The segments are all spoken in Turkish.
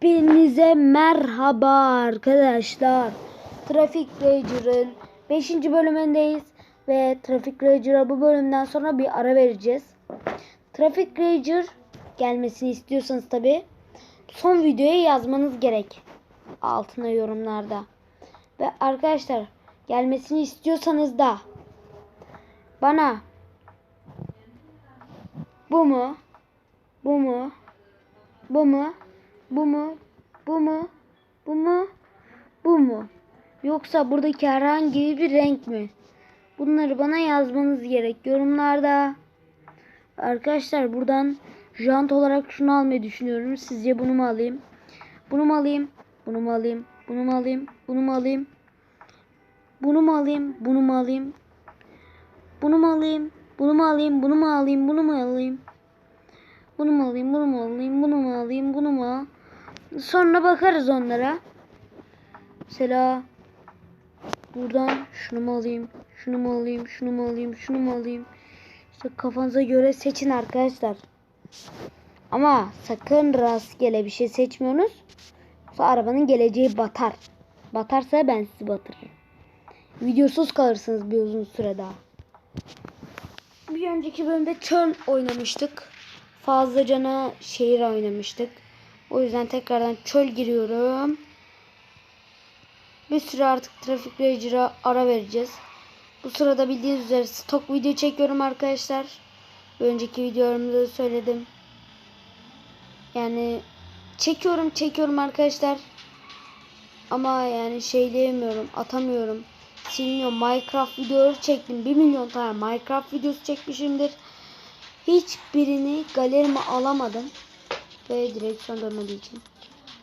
Hepinize merhaba arkadaşlar. Trafik Rager'ın 5. bölümündeyiz ve Trafik Rager'a bu bölümden sonra bir ara vereceğiz. Trafik Rager gelmesini istiyorsanız tabi son videoya yazmanız gerek. Altına yorumlarda. Ve arkadaşlar gelmesini istiyorsanız da bana bu mu? Bu mu? Bu mu? Bu mu? Bu mu? Bu mu? Bu mu? Yoksa buradaki herhangi bir renk mi? Bunları bana yazmanız gerek yorumlarda. Arkadaşlar buradan jant olarak şunu almayı düşünüyorum. Sizce bunu mu alayım? Bunu mu alayım? Bunu mu alayım? Bunu mu alayım? Bunu mu alayım? Bunu mu alayım? Bunu mu alayım? Bunu mu alayım? Bunu mu alayım? Bunu mu alayım? Bunu mu alayım? Bunu mu alayım? Bunu mu alayım? Bunu mu alayım? Bunu mu? Sonra bakarız onlara. Mesela buradan şunu mu alayım? Şunu mu alayım? Şunu mu alayım? Şunu mu alayım? İşte kafanıza göre seçin arkadaşlar. Ama sakın rastgele bir şey seçmiyorsunuz. Yoksa arabanın geleceği batar. Batarsa ben sizi batırırım. Videosuz kalırsınız bir uzun süre daha. Bir önceki bölümde çöl oynamıştık. Fazlacana şehir oynamıştık. O yüzden tekrardan çöl giriyorum. Bir süre artık trafik rager'a ara vereceğiz. Bu sırada bildiğiniz üzere stok video çekiyorum arkadaşlar. Önceki videolarımda da söyledim. Yani çekiyorum çekiyorum arkadaşlar. Ama yani şey diyemiyorum atamıyorum. Silmiyorum. Minecraft videoları çektim. 1 milyon tane Minecraft videosu çekmişimdir. Hiçbirini galerime alamadım. Ve direksiyon dönmediği için.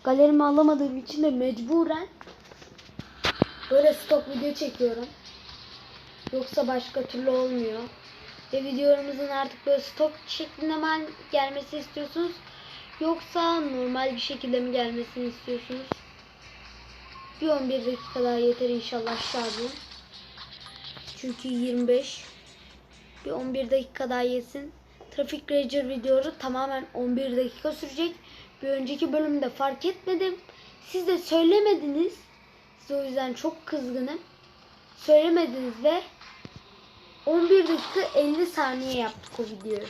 Galerime alamadığım için de mecburen böyle stok video çekiyorum. Yoksa başka türlü olmuyor. Ve videolarımızın artık böyle stok şeklinde mi gelmesi istiyorsunuz? Yoksa normal bir şekilde mi gelmesini istiyorsunuz? Bir 11 dakika daha yeter inşallah şarjım. Çünkü 25. Bir 11 dakika daha yesin. Trafik Ranger videosu tamamen 11 dakika sürecek. Bir önceki bölümde fark etmedim. Siz de söylemediniz. Size o yüzden çok kızgınım. Söylemediniz ve 11 dakika 50 saniye yaptık o videoyu.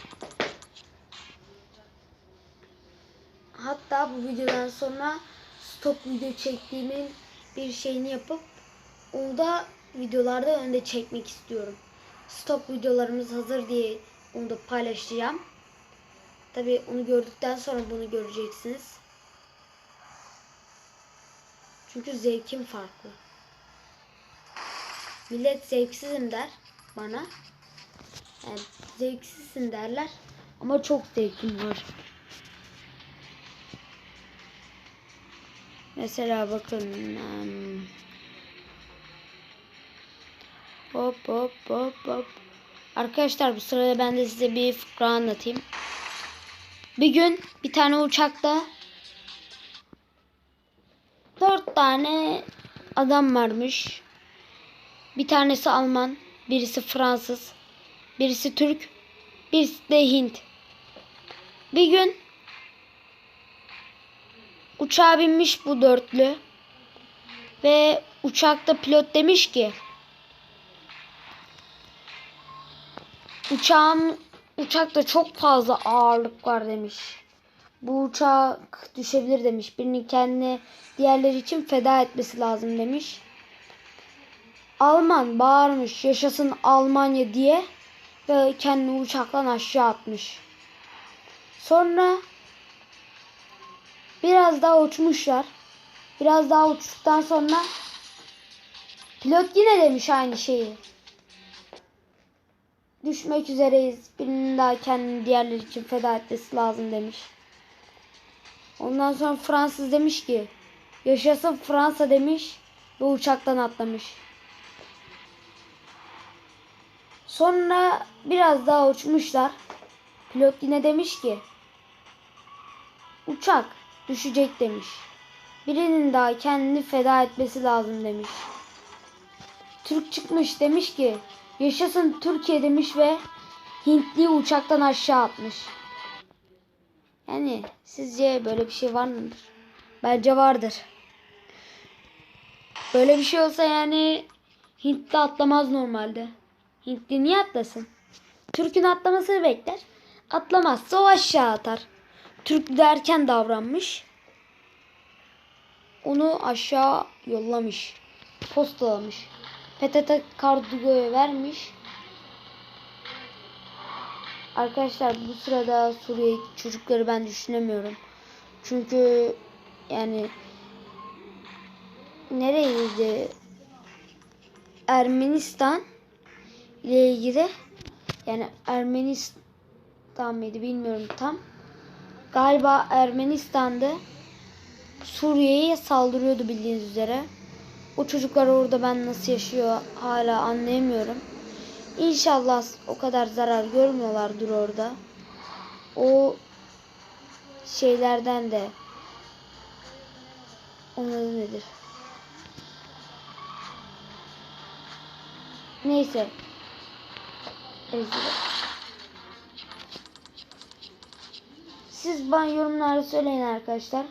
Hatta bu videodan sonra stok video çektiğimin bir şeyini yapıp onu da videolarda önde çekmek istiyorum. Stok videolarımız hazır diye onu da paylaşacağım. Tabi onu gördükten sonra bunu göreceksiniz. Çünkü zevkim farklı. Millet zevksizim der bana. Yani zevksizsin derler. Ama çok zevkim var. Mesela bakın. em, Hop hop hop hop. Arkadaşlar bu sırada ben de size bir fıkra anlatayım. Bir gün bir tane uçakta dört tane adam varmış. Bir tanesi Alman, birisi Fransız, birisi Türk, birisi de Hint. Bir gün uçağa binmiş bu dörtlü ve uçakta pilot demiş ki uçağım uçakta çok fazla ağırlık var demiş. Bu uçak düşebilir demiş. Birini kendine diğerleri için feda etmesi lazım demiş. Alman bağırmış yaşasın Almanya diye ve kendini uçaktan aşağı atmış. Sonra biraz daha uçmuşlar. Biraz daha uçtuktan sonra pilot yine demiş aynı şeyi. Düşmek üzereyiz. Birinin daha kendini diğerleri için feda etmesi lazım demiş. Ondan sonra Fransız demiş ki yaşasın Fransa demiş ve uçaktan atlamış. Sonra biraz daha uçmuşlar. Pilot yine demiş ki uçak düşecek demiş. Birinin daha kendini feda etmesi lazım demiş. Türk çıkmış demiş ki yaşasın Türkiye demiş ve Hintli uçaktan aşağı atmış. Yani sizce böyle bir şey var mıdır? Bence vardır. Böyle bir şey olsa yani Hintli atlamaz normalde. Hintli niye atlasın? Türk'ün atlamasını bekler. Atlamazsa o aşağı atar. Türk de erken davranmış. Onu aşağı yollamış. Postalamış. PTT kargoya vermiş. Arkadaşlar bu sırada Suriye çocukları ben düşünemiyorum. Çünkü yani nereydi? Ermenistan ile ilgili yani Ermenistan mıydı bilmiyorum tam. Galiba Ermenistan'da Suriye'ye saldırıyordu bildiğiniz üzere. O çocuklar orada ben nasıl yaşıyor hala anlayamıyorum. İnşallah o kadar zarar görmüyorlardır orada. O şeylerden de onun nedir? Neyse. Ezgi. Siz bana yorumlarda söyleyin arkadaşlar.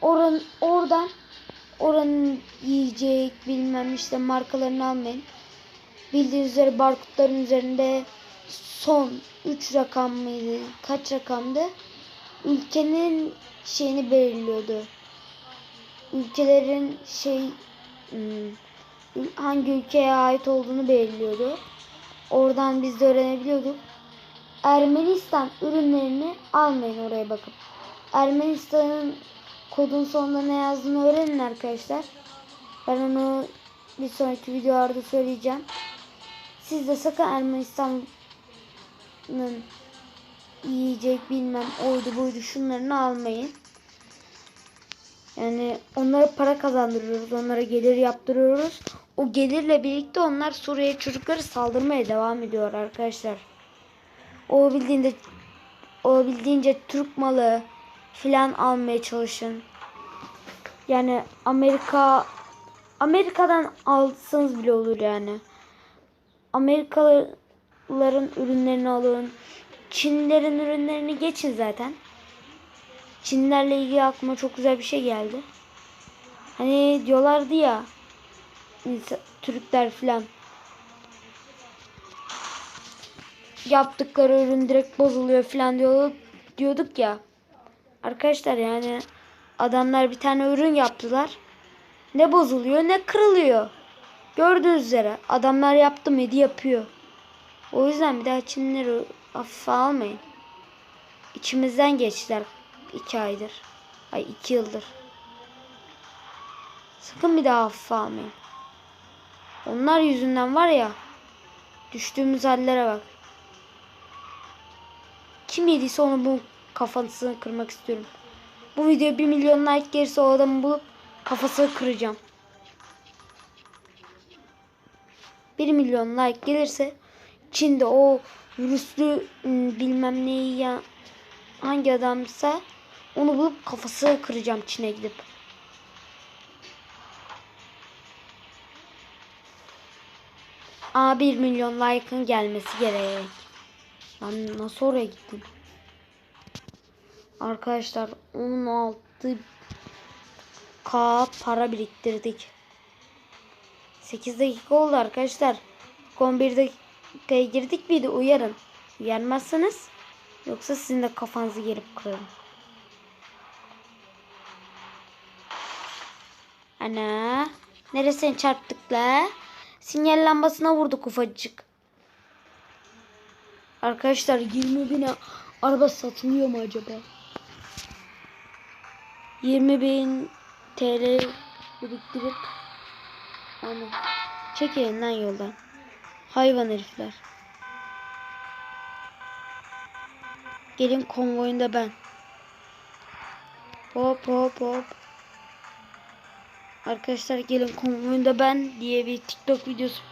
Oran, oradan oranın yiyecek bilmem işte markalarını almayın. Bildiğiniz üzere barkodların üzerinde son 3 rakam mıydı? Kaç rakamdı? Ülkenin şeyini belirliyordu. Ülkelerin şey hmm, hangi ülkeye ait olduğunu belirliyordu. Oradan biz de öğrenebiliyorduk. Ermenistan ürünlerini almayın oraya bakıp. Ermenistan'ın kodun sonunda ne yazdığını öğrenin arkadaşlar. Ben onu bir sonraki videolarda söyleyeceğim. Siz de sakın Ermenistan'ın yiyecek bilmem oydu buydu şunlarını almayın. Yani onlara para kazandırıyoruz. Onlara gelir yaptırıyoruz. O gelirle birlikte onlar Suriye çocukları saldırmaya devam ediyor arkadaşlar. O bildiğinde o bildiğince Türk malı filan almaya çalışın. Yani Amerika Amerika'dan alsanız bile olur yani. Amerikalıların ürünlerini alın. Çinlerin ürünlerini geçin zaten. Çinlerle ilgili aklıma çok güzel bir şey geldi. Hani diyorlardı ya Türkler filan yaptıkları ürün direkt bozuluyor filan diyorduk, ya. Arkadaşlar yani adamlar bir tane ürün yaptılar. Ne bozuluyor ne kırılıyor. Gördüğünüz üzere adamlar yaptı mıydı yapıyor. O yüzden bir daha Çinleri hafife almayın. İçimizden geçtiler iki aydır. Ay iki yıldır. Sakın bir daha hafife almayın. Onlar yüzünden var ya düştüğümüz hallere bak. Kim yediyse onu bu kafasını kırmak istiyorum. Bu video 1 milyon like gelirse o adamı bulup kafasını kıracağım. 1 milyon like gelirse Çin'de o virüslü ıı, bilmem neyi ya hangi adamsa onu bulup kafasını kıracağım Çin'e gidip. A 1 milyon like'ın gelmesi gerek. Ben nasıl oraya gittim? Arkadaşlar 16 K para biriktirdik. 8 dakika oldu arkadaşlar. 11 dakikaya girdik de uyarın. Uyarmazsanız yoksa sizin de kafanızı gelip kırarım. Ana. Neresine çarptık la? Sinyal lambasına vurduk ufacık. Arkadaşlar 20 bine araba satılıyor mu acaba? 20 bin TL biriktirip Ama çek elinden yoldan. Hayvan herifler. Gelin konvoyunda ben. Hop hop hop. Arkadaşlar gelin konvoyunda ben diye bir TikTok videosu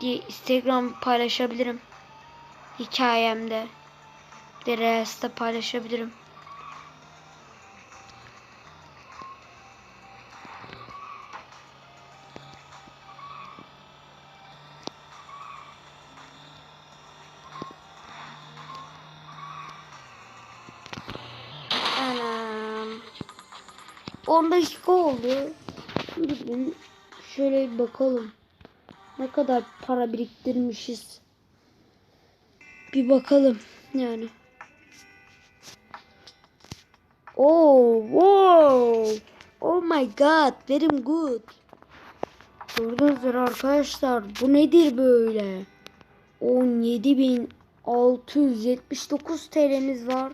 diye Instagram paylaşabilirim. Hikayemde. De Reels'te paylaşabilirim. 10 dakika oldu. Durun şöyle bir bakalım. Ne kadar para biriktirmişiz. Bir bakalım yani. Oh, wow. Oh my god, very good. Gördünüz mü arkadaşlar? Bu nedir böyle? 17.679 TL'miz var.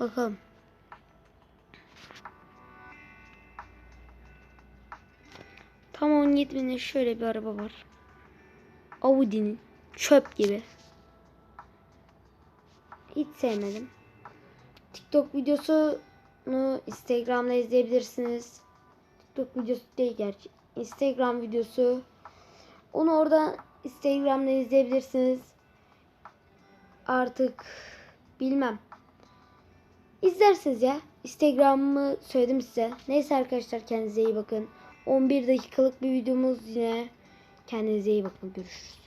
Bakalım. Tam 17 binde şöyle bir araba var. Audi'nin çöp gibi. Hiç sevmedim. TikTok videosunu Instagram'da izleyebilirsiniz. TikTok videosu değil gerçi. Instagram videosu. Onu orada Instagram'da izleyebilirsiniz. Artık bilmem. İzlersiniz ya. Instagram'ımı söyledim size. Neyse arkadaşlar kendinize iyi bakın. 11 dakikalık bir videomuz yine. Kendinize iyi bakın. Görüşürüz.